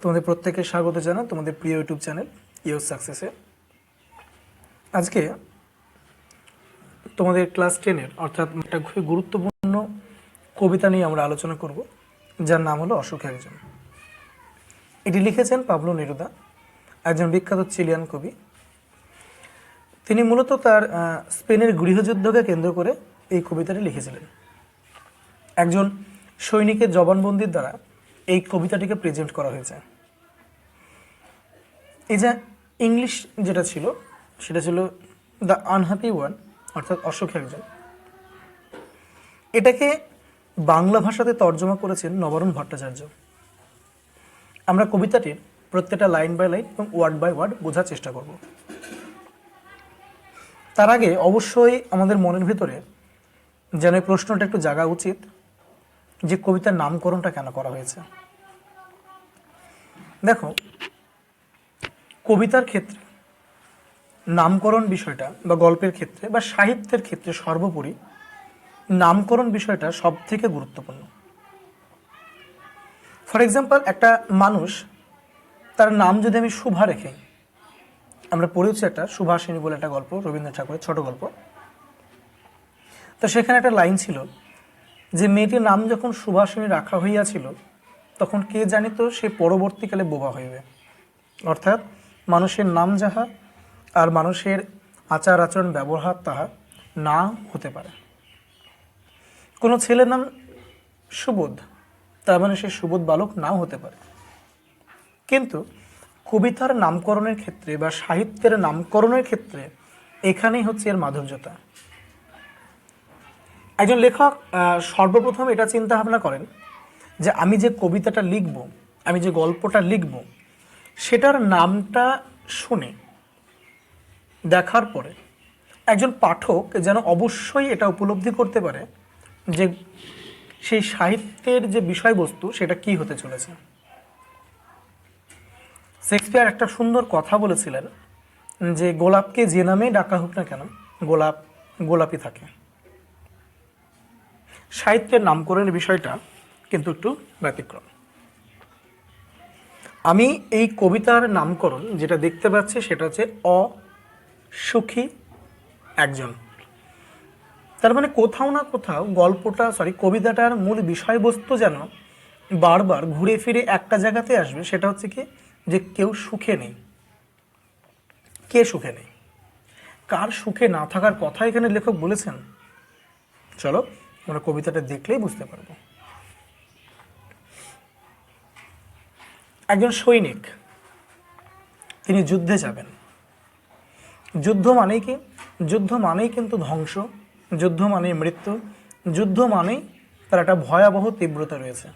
তোমাদের প্রত্যেককে স্বাগত জানা তোমাদের প্রিয় ইউটিউব চ্যানেল ইউর সাকসেসে। আজকে তোমাদের ক্লাস টেনের অর্থাৎ একটা খুবই গুরুত্বপূর্ণ কবিতা নিয়ে আমরা আলোচনা করব, যার নাম হলো অশোক একজন। এটি লিখেছেন পাবলো নেরুদা, একজন বিখ্যাত চিলিয়ান কবি। তিনি মূলত তার স্পেনের গৃহযুদ্ধকে কেন্দ্র করে এই কবিতাটি লিখেছিলেন। একজন সৈনিকের জবানবন্দির দ্বারা এই কবিতাটিকে প্রেজেন্ট করা হয়েছে। এই যে ইংলিশ যেটা ছিল, সেটা ছিল দ্য আনহ্যাপি ওয়ান অর্থাৎ অসুখ একজন। এটাকে বাংলা ভাষাতে তর্জমা করেছেন নবরণ ভট্টাচার্য। আমরা কবিতাটির প্রত্যেকটা লাইন বাই লাইন এবং ওয়ার্ড বাই ওয়ার্ড বোঝার চেষ্টা করব। তার আগে অবশ্যই আমাদের মনের ভিতরে যেন এই প্রশ্নটা একটু জাগা উচিত, যে কবিতার নামকরণটা কেন করা হয়েছে। দেখো, কবিতার ক্ষেত্রে, নামকরণ বিষয়টা বা গল্পের ক্ষেত্রে বা সাহিত্যের ক্ষেত্রে সর্বোপরি নামকরণ বিষয়টা সব থেকে গুরুত্বপূর্ণ। ফর এক্সাম্পল একটা মানুষ, তার নাম যদি আমি শুভা রেখে, আমরা পড়েছি একটা সুভাষিনী বলে একটা গল্প, রবীন্দ্রনাথ ঠাকুরের ছোট গল্প। তো সেখানে একটা লাইন ছিল যে, মেয়েটির নাম যখন সুভাষিনী রাখা হইয়াছিল তখন কে জানিত সে পরবর্তীকালে বোবা হইবে। অর্থাৎ মানুষের নাম যাহা আর মানুষের আচার আচরণ ব্যবহার তাহা না হতে পারে। কোনো ছেলের নাম সুবোধ, তার মানে সে সুবোধ বালক নাও হতে পারে। কিন্তু কবিতার নামকরণের ক্ষেত্রে বা সাহিত্যের নামকরণের ক্ষেত্রে এখানেই হচ্ছে এর মাধুর্যতা। একজন লেখক সর্বপ্রথম এটা চিন্তা ভাবনা করেন যে আমি যে কবিতাটা লিখব, আমি যে গল্পটা লিখব, সেটার নামটা শুনে দেখার পরে একজন পাঠক যেন অবশ্যই এটা উপলব্ধি করতে পারে যে সেই সাহিত্যের যে বিষয়বস্তু, সেটা কি হতে চলেছে। শেক্সপিয়ার একটা সুন্দর কথা বলেছিলেন যে গোলাপকে যে নামে ডাকা হোক না কেন, গোলাপ, গোলাপই থাকে। সাহিত্যের নামকরণের বিষয়টা কিন্তু একটু ব্যতিক্রম। আমি এই কবিতার নামকরণ যেটা দেখতে পাচ্ছি সেটা হচ্ছে অসুখী একজন। তার মানে কোথাও না কোথাও গল্পটা সরি কবিতাটার মূল বিষয়বস্তু যেন বারবার ঘুরে ফিরে একটা জায়গাতে আসবে, সেটা হচ্ছে কি যে কেউ সুখে নেই। কে সুখে নেই? কার সুখে না থাকার কথা এখানে লেখক বলেছেন? চলো আমরা কবিতাটা দেখলেই বুঝতে পারব। একজন সৈনিক, তিনি যুদ্ধে যাবেন। যুদ্ধ মানেই কি? যুদ্ধ মানেই কিন্তু ধ্বংস, যুদ্ধ মানেই মৃত্যু, যুদ্ধ মানেই তার একটা ভয়াবহ তীব্রতা রয়েছে।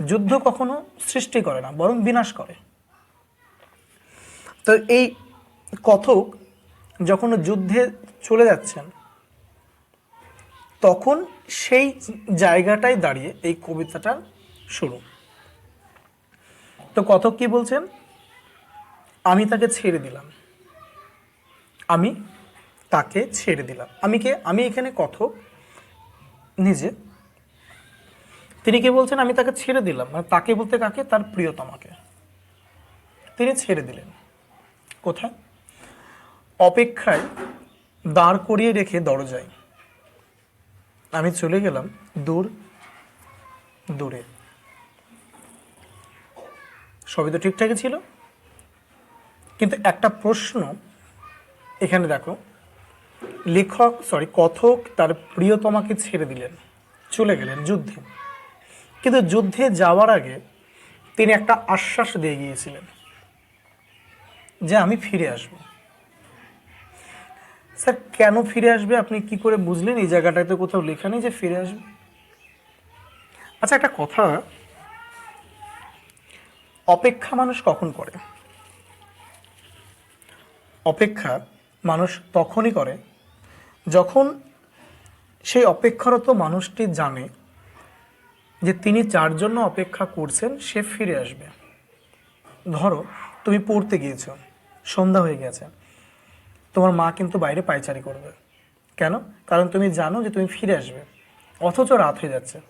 যুদ্ধ কখনো সৃষ্টি করে না, বরং বিনাশ করে। তো এই কথক যখন যুদ্ধে চলে যাচ্ছেন, তখন সেই জায়গাটায় দাঁড়িয়ে এই কবিতাটা শুরু তো কথক কি বলছেন? আমি তাকে ছেড়ে দিলাম। আমি তাকে ছেড়ে দিলাম। আমি কে? আমি এখানে কথক। নিজে। তিনি কে বলছেন? আমি তাকে ছেড়ে দিলাম। মানে তাকে বলতে কাকে? তার প্রিয়তমাকে। তিনি ছেড়ে দিলেন। কোথায়? অপেক্ষায় দাঁড় করিয়ে রেখে দরজায়। আমি চলে গেলাম দূর, দূরে। সবই তো ঠিকঠাকই ছিল। কিন্তু একটা প্রশ্ন এখানে দেখো। লেখক সরি কথক তার প্রিয়তমাকে ছেড়ে দিলেন, চলে গেলেন যুদ্ধে। কিন্তু যুদ্ধে যাওয়ার আগে তিনি একটা আশ্বাস দিয়ে গিয়েছিলেন যে আমি ফিরে আসব। স্যার, কেন ফিরে আসবে? আপনি কি করে বুঝলেন? এই জায়গাটায় তো কোথাও লেখা নেই যে ফিরে আসবে। আচ্ছা একটা কথা অপেক্ষা মানুষ কখন করে? অপেক্ষা মানুষ তখনই করে যখন সেই অপেক্ষারত মানুষটি জানে যে তিনি যার জন্য অপেক্ষা করছেন, সে ফিরে আসবে। ধরো, তুমি পড়তে গিয়েছো, সন্ধ্যা হয়ে গেছে। তোমার মা কিন্তু বাইরে পায়চারি করবে। কেন? কারণ তুমি জানো যে তুমি ফিরে আসবে। অথচ রাত হয়ে যাচ্ছে।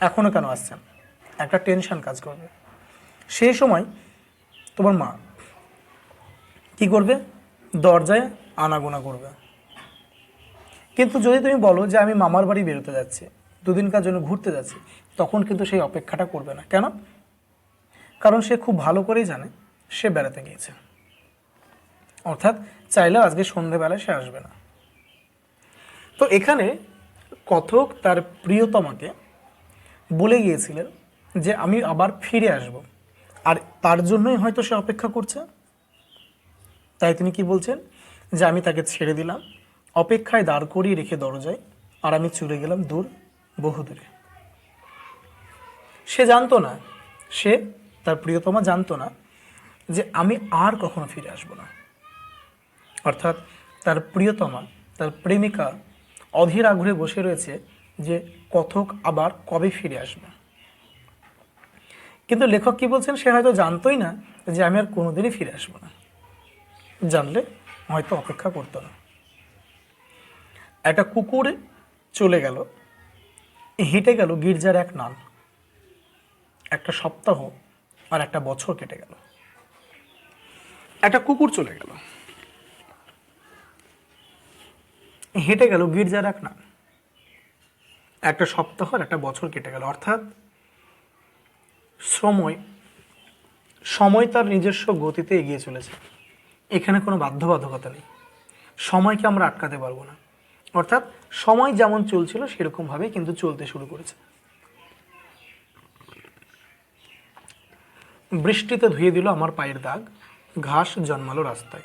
এখনও কেন আসছেন? একটা টেনশন কাজ করবে। সেই সময় তোমার মা কি করবে? দরজায় আনাগোনা করবে। কিন্তু যদি তুমি বলো যে আমি মামার বাড়ি বেরোতে যাচ্ছি, দুদিনকার জন্য ঘুরতে যাচ্ছি, তখন কিন্তু সেই অপেক্ষাটা করবে না। কেন? কারণ সে খুব ভালো করেই জানে সে বেড়াতে গিয়েছে। অর্থাৎ চাইলেও আজকে সন্ধেবেলায় সে আসবে না। তো এখানে কথক তার প্রিয়তমাকে বলে গিয়েছিলেন যে আমি আবার ফিরে আসব। আর তার জন্যই হয়তো সে অপেক্ষা করছে। তাই তিনি কি বলছেন? যে আমি তাকে ছেড়ে দিলাম। অপেক্ষায় দাঁড় করিয়ে রেখে দরজায় আর আমি চলে গেলাম দূর বহু দূরে সে জানতো না, সে তার প্রিয়তমা জানতো না যে আমি আর কখনো ফিরে আসব না। অর্থাৎ তার প্রিয়তমা, তার প্রেমিকা অধীর আগ্রহে বসে রয়েছে যে কথক আবার কবে ফিরে আসবে। কিন্তু লেখক কি বলছেন, সে হয়তো জানতোই না যে আমি আর কোনোদিনই ফিরে আসব না। জানলে হয়তো অপেক্ষা করতো না। একটা কুকুর চলে গেল, হেঁটে গেল গির্জার এক নান একটা সপ্তাহ আর একটা বছর কেটে গেল। একটা কুকুর চলে গেল, হেঁটে গেল গির্জার এক নান একটা সপ্তাহ আর একটা বছর কেটে গেল। অর্থাৎ সময় সময় তার নিজস্ব গতিতে এগিয়ে চলেছে। এখানে কোনো বাধ্যবাধকতা নেই। সময়কে আমরা আটকাতে পারব না। অর্থাৎ সময় যেমন চলছিল সেরকমভাবেই কিন্তু চলতে শুরু করেছে। বৃষ্টিতে ধুয়ে দিল আমার পায়ের দাগ, ঘাস জন্মালো রাস্তায়।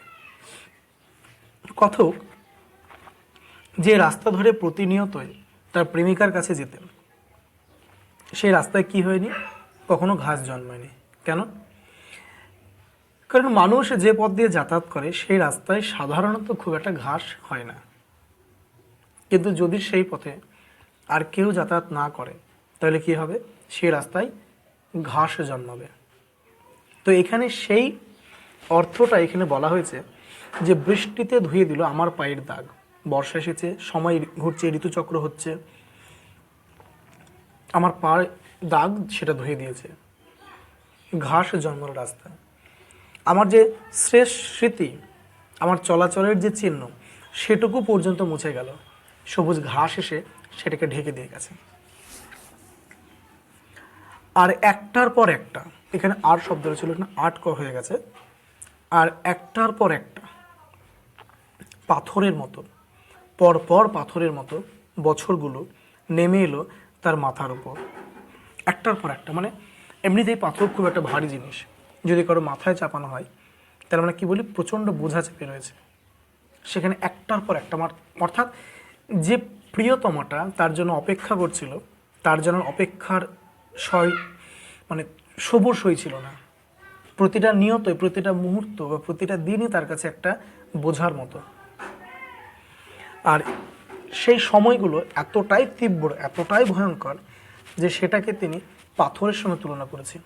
কথক, যে রাস্তা ধরে প্রতিনিয়তই তার প্রেমিকার কাছে যেতেন, সেই রাস্তায় কি হয়নি? কখনো ঘাস জন্মায়নি। কেন? কারণ মানুষ যে পথ দিয়ে যাতায়াত করে, সেই রাস্তায় সাধারণত খুব একটা ঘাস হয় না। কিন্তু যদি সেই পথে আর কেউ যাতায়াত না করে, তাহলে কি হবে? সেই রাস্তায় ঘাস জন্মাবে। তো এখানে সেই অর্থটা এখানে বলা হয়েছে যে, বৃষ্টিতে ধুয়ে দিল আমার পায়ের দাগ। বর্ষা এসেছে, সময় ঘুরছে, ঋতুচক্র হচ্ছে। আমার পায়ের দাগ সেটা ধুয়ে দিয়েছে। ঘাস জন্মালো রাস্তা। আমার যে শ্রেষ্ঠ স্মৃতি, আমার চলাচলের যে চিহ্ন, সেটুকু পর্যন্ত মুছে গেল। সবুজ ঘাস এসে সেটাকে ঢেকে দিয়ে গেছে। আর একটার পর একটা, এখানে আর শব্দ ছিল না আট ক হয়ে গেছে। আর একটার পর একটা, পাথরের মতো পর পর পাথরের মতো বছরগুলো নেমে এলো তার মাথার উপর। একটার পর একটা মানে এমনিতেই পাথর খুব একটা ভারী জিনিস। যদি কারও মাথায় চাপানো হয়, তাহলে আমরা কি বলি, প্রচণ্ড বোঝা চেপে রয়েছে। সেখানে একটার পর একটা অর্থাৎ যে প্রিয়তমাটা তার জন্য অপেক্ষা করছিল, তার জন্য অপেক্ষার সয় মানে সবুর সই ছিল না। প্রতিটা নিয়তই, প্রতিটা মুহূর্ত বা প্রতিটা দিনই তার কাছে একটা বোঝার মতো। আর সেই সময়গুলো এতটাই তীব্র, এতটাই ভয়ঙ্কর যে সেটাকে তিনি পাথরের সঙ্গে তুলনা করেছেন।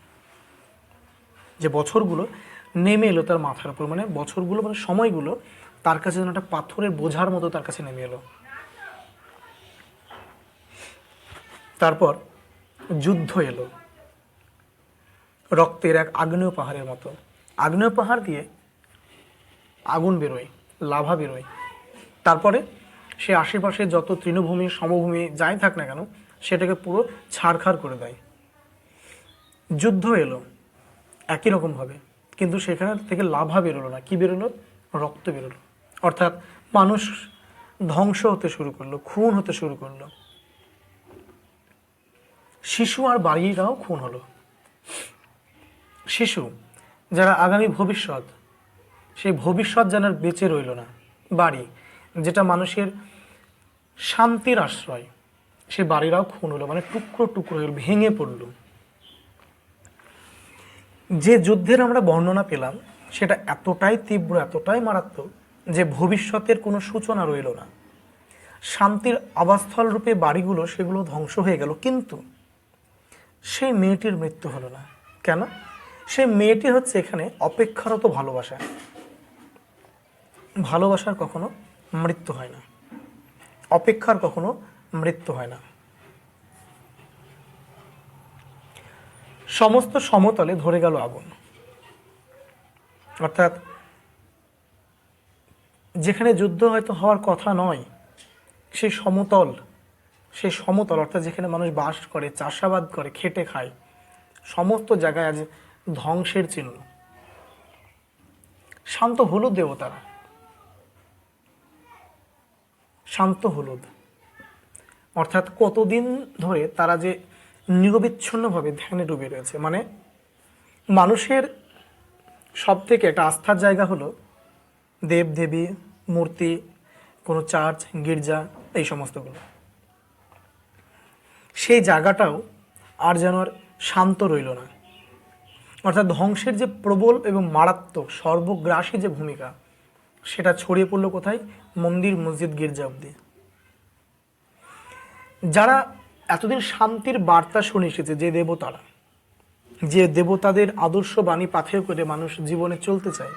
যে বছরগুলো নেমে এলো তার মাথার উপর মানে বছরগুলো মানে সময়গুলো তার কাছে যেন একটা পাথরের বোঝার মতো তার কাছে নেমে এলো। তারপর যুদ্ধ এলো। রক্তের এক আগ্নেয় পাহাড়ের মতো। আগ্নেয় পাহাড় দিয়ে আগুন বেরোয়, লাভা বেরোয়। তারপরে সে আশেপাশে যত তৃণভূমি, সমভূমি যাই থাক না কেন, সেটাকে পুরো ছাড়খাড় করে দেয়। যুদ্ধ এলো, একই রকমভাবে কিন্তু সেখানে থেকে লাভা বেরোলো না। কি বেরোলো? রক্ত বেরোলো। অর্থাৎ মানুষ ধ্বংস হতে শুরু করল, খুন হতে শুরু করল। শিশু আর বাড়িরাও খুন হলো। শিশু যারা আগামী ভবিষ্যৎ, সেই ভবিষ্যৎ যেন বেঁচে রইল না। বাড়ি, যেটা মানুষের শান্তির আশ্রয়। সে বাড়িরাও খুন হলো মানে টুকরো টুকরো ভেঙে পড়ল। যে যুদ্ধের আমরা বর্ণনা পেলাম, সেটা এতটাই তীব্র, এতটাই মারাত্মক, যে ভবিষ্যতের কোনো সূচনা রইল না। শান্তির আবাসস্থল রূপে বাড়িগুলো সেগুলো ধ্বংস হয়ে গেল, কিন্তু সেই মেয়েটির মৃত্যু হলো না। কেন? সেই মেয়েটি হচ্ছে এখানে অপেক্ষারত ভালোবাসা। ভালোবাসার কখনো মৃত্যু হয় না। অপেক্ষার কখনো মৃত্যু হয় না। সমস্ত সমতলে ধরে গেল আগুন। অর্থাৎ যেখানে যুদ্ধ হয়তো হওয়ার কথা নয়, সেই সমতল সেই সমতল, অর্থাৎ যেখানে মানুষ বাস করে, চাষাবাদ করে, খেটে খায়, সমস্ত জায়গায় আজ ধ্বংসের চিহ্ন। শান্ত হলুদ দেবতারা। শান্ত হলুদ অর্থাৎ কতদিন ধরে তারা যে নিরবিচ্ছিন্নভাবে ধ্যানে ডুবে রয়েছে মানে মানুষের সব থেকে একটা আস্থার জায়গা হলো দেব, দেবী, মূর্তি, কোনো চার্চ, গির্জা, এই সমস্তগুলো। সেই জায়গাটাও আর যেন আর শান্ত রইল না। অর্থাৎ ধ্বংসের যে প্রবল এবং মারাত্মক সর্বগ্রাসী যে ভূমিকা সেটা ছড়িয়ে পড়ল কোথায়? মন্দির মসজিদ গির্জা অব্দি যারা এতদিন শান্তির বার্তা শুনে এসেছে, যে দেবতারা, যে দেবতাদের আদর্শ বাণী পাথেয় করে মানুষ জীবনে চলতে চায়,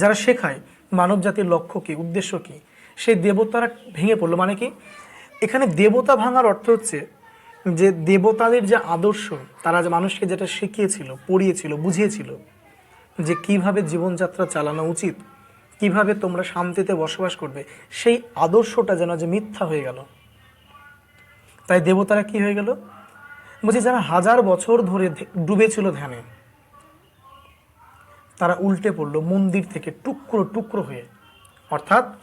যারা শেখায় মানব জাতির লক্ষ্য কি, উদ্দেশ্য কি, সেই দেবতারা ভেঙে পড়ল মানে কি? এখানে দেবতা ভাঙার অর্থ হচ্ছে যে দেবতাদের যে আদর্শ, তারা যে মানুষকে যেটা শিখিয়েছিল, পড়িয়েছিল, বুঝিয়েছিল যে কীভাবে জীবনযাত্রা চালানো উচিত, কীভাবে তোমরা শান্তিতে বসবাস করবে, সেই আদর্শটা যেন যে মিথ্যা হয়ে গেল। তাই দেবতারা কি হয়ে গেল? বলছি, যারা হাজার বছর ধরে ধে- ডুবেছিল ধ্যানে, তারা উল্টে পড়ল মন্দির থেকে টুকরো টুকরো হয়ে। অর্থাৎ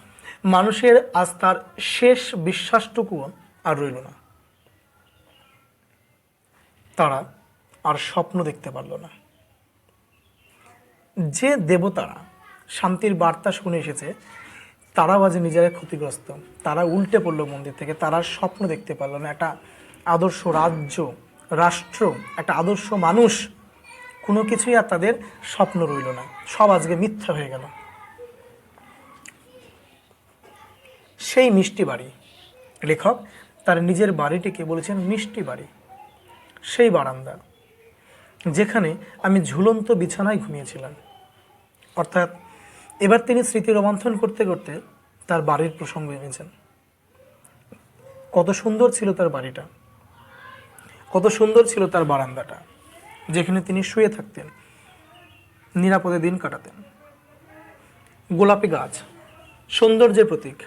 মানুষের আস্থার শেষ বিশ্বাসটুকুও আর রইল না। তারা আর স্বপ্ন দেখতে পারল না। যে দেবতারা শান্তির বার্তা শুনে এসেছে, তারাও আজ নিজেরা ক্ষতিগ্রস্ত। তারা উল্টে পড়ল মন্দির থেকে, তারা স্বপ্ন দেখতে পারল না। একটা আদর্শ রাজ্য, রাষ্ট্র, একটা আদর্শ মানুষ, কোনো কিছুই আর তাদের স্বপ্ন রইল না। সব আজকে মিথ্যা হয়ে গেল। সেই মিষ্টি বাড়ি, লেখক তার নিজের বাড়িটিকে বলেছেন মিষ্টি বাড়ি, সেই বারান্দা, যেখানে আমি ঝুলন্ত বিছানায় ঘুমিয়েছিলাম। অর্থাৎ এবার তিনি স্মৃতি রোমন্থন করতে করতে তার বাড়ির প্রসঙ্গ এনেছেন। কত সুন্দর ছিল তার বাড়িটা। কত সুন্দর ছিল তার বারান্দাটা, যেখানে তিনি শুয়ে থাকতেন, নিরাপদে দিন কাটাতেন। গোলাপি গাছ, সৌন্দর্যের প্রতীক,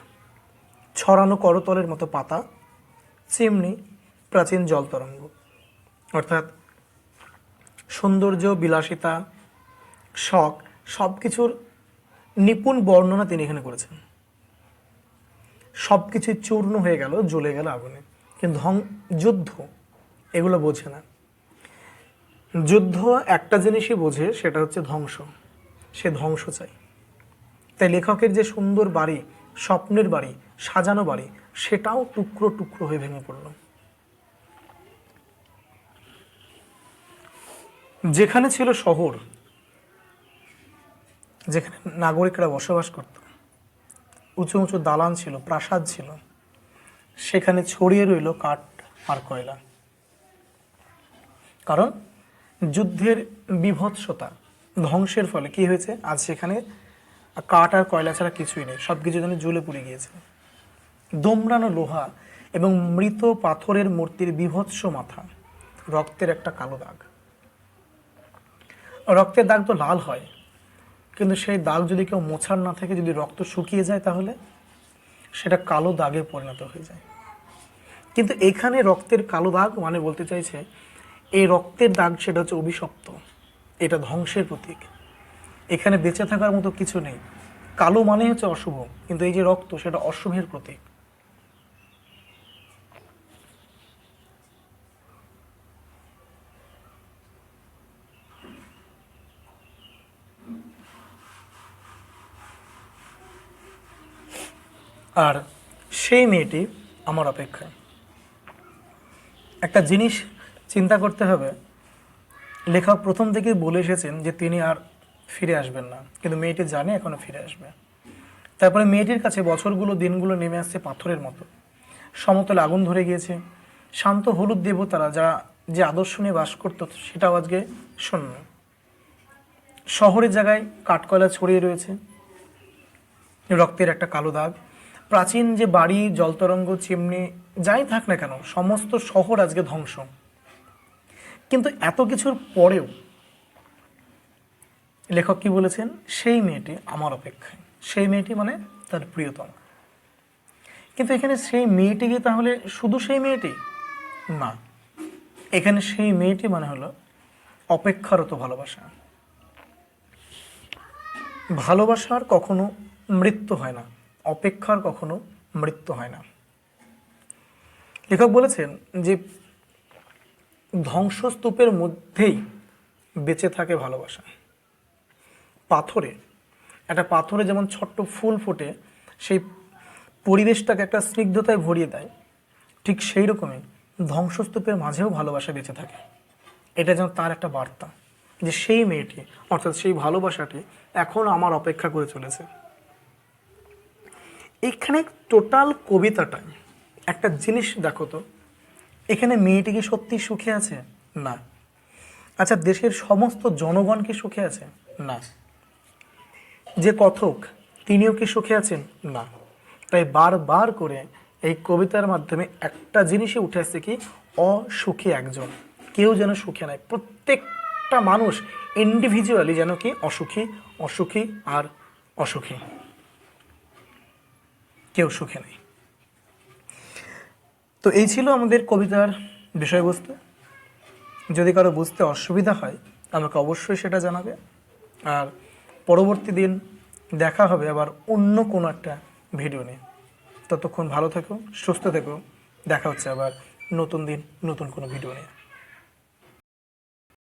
ছড়ানো করতলের মতো পাতা, চিমনি, প্রাচীন জল তরঙ্গ। অর্থাৎ সৌন্দর্য, বিলাসিতা, শখ সব কিছুর নিপুণ বর্ণনা তিনি এখানে করেছেন। সব কিছু চূর্ণ হয়ে গেল, জ্বলে গেল আগুনে। কিন্তু ধং যুদ্ধ, এগুলো বোঝে না। যুদ্ধ একটা জিনিসই বোঝে, সেটা হচ্ছে ধ্বংস। সে ধ্বংস চাই তাই লেখকের যে সুন্দর বাড়ি, স্বপ্নের বাড়ি, সাজানো বাড়ি, সেটাও টুকরো টুকরো হয়ে ভেঙে পড়ল। যেখানে ছিল শহর যেখানে নাগরিকরা বসবাস করত। উঁচু উঁচু দালান ছিল, প্রাসাদ ছিল। সেখানে ছড়িয়ে রইল কাঠ আর কয়লা। কারণ যুদ্ধের বিভৎসতা ধ্বংসের ফলে কি হয়েছে? আজ সেখানে কাঠ আর কয়লা ছাড়া কিছুই নেই। সব কিছু যেন জ্বলে পুড়ে গিয়েছে। দোমড়ানো লোহা এবং মৃত পাথরের মূর্তির বিভৎস মাথা, রক্তের একটা কালো দাগ। রক্তের দাগ তো লাল হয়। কিন্তু সেই দাগ যদি কেউ মোছার না থাকে, যদি রক্ত শুকিয়ে যায় তাহলে সেটা কালো দাগে পরিণত হয়ে যায়। কিন্তু এখানে রক্তের কালো দাগ মানে বলতে চাইছে, এই রক্তের দাগ সেটা হচ্ছে অভিশপ্ত। এটা ধ্বংসের প্রতীক। এখানে বেঁচে থাকার মতো কিছু নেই। কালো মানে হচ্ছে অশুভ, কিন্তু এই যে রক্ত সেটা অশুভের প্রতীক। আর সেই মেয়েটি আমার অপেক্ষায়। একটা জিনিস চিন্তা করতে হবে। লেখক প্রথম থেকেই বলে এসেছেন যে তিনি আর ফিরে আসবেন না, কিন্তু মেয়েটি জানে এখনও ফিরে আসবে। তারপরে মেয়েটির কাছে বছরগুলো, দিনগুলো নেমে আসছে পাথরের মতো। সমতলে আগুন ধরে গিয়েছে। শান্ত হলুদ দেবতারা যারা যে আদর্শ নিয়ে বাস করতো, সেটাও আজকে শূন্য। শহরের জায়গায় কাঠকয়লা ছড়িয়ে রয়েছে। রক্তের একটা কালো দাগ। প্রাচীন যে বাড়ি, জলতরঙ্গ, চিমনি, যাই থাক না কেন, সমস্ত শহর আজকে ধ্বংস। কিন্তু এত কিছুর পরেও লেখক কি বলেছেন? সেই মেয়েটি আমার অপেক্ষায়। সেই মেয়েটি মানে তার প্রিয়তম। কিন্তু এখানে সেই মেয়েটি কি তাহলে শুধু সেই মেয়েটি? না। এখানে সেই মেয়েটি মানে হলো অপেক্ষারত ভালোবাসা। ভালোবাসার কখনো মৃত্যু হয় না। অপেক্ষার কখনো মৃত্যু হয় না। লেখক বলেছেন যে, ধ্বংসস্তূপের মধ্যেই বেঁচে থাকে ভালোবাসা। পাথরে, একটা পাথরে যেমন ছোট্ট ফুল ফোটে, সেই পরিবেশটাকে একটা স্নিগ্ধতায় ভরিয়ে দেয়, ঠিক সেই রকমই ধ্বংসস্তূপের মাঝেও ভালোবাসা বেঁচে থাকে। এটা যেন তার একটা বার্তা যে, সেই মেয়েটি, অর্থাৎ সেই ভালোবাসাটি এখন আমার অপেক্ষা করে চলেছে। এখানে টোটাল কবিতাটাই। একটা জিনিস দেখো তো, এখানে মেয়েটি কি সত্যি সুখে আছে? না। আচ্ছা দেশের সমস্ত জনগণ কি সুখে আছে? না। যে কথক, তিনিও কি সুখে আছেন? না। তাই বারবার করে এই কবিতার মাধ্যমে একটা জিনিসই উঠে আসছে কি, অসুখী একজন। কেউ যেন সুখে নাই। প্রত্যেকটা মানুষ ইন্ডিভিজুয়ালি যেন কি, অসুখী অসুখী আর অসুখী। কেউ সুখে নেই। তো এই ছিল আমাদের কবিতার বিষয়বস্তু। যদি কারও বুঝতে অসুবিধা হয়, আমাকে অবশ্যই সেটা জানাবে। আর পরবর্তী দিন দেখা হবে আবার অন্য কোনো একটা ভিডিও নিয়ে। ততক্ষণ ভালো থেকো, সুস্থ থেকো। দেখা হচ্ছে আবার নতুন দিন, নতুন কোনো ভিডিও নিয়ে।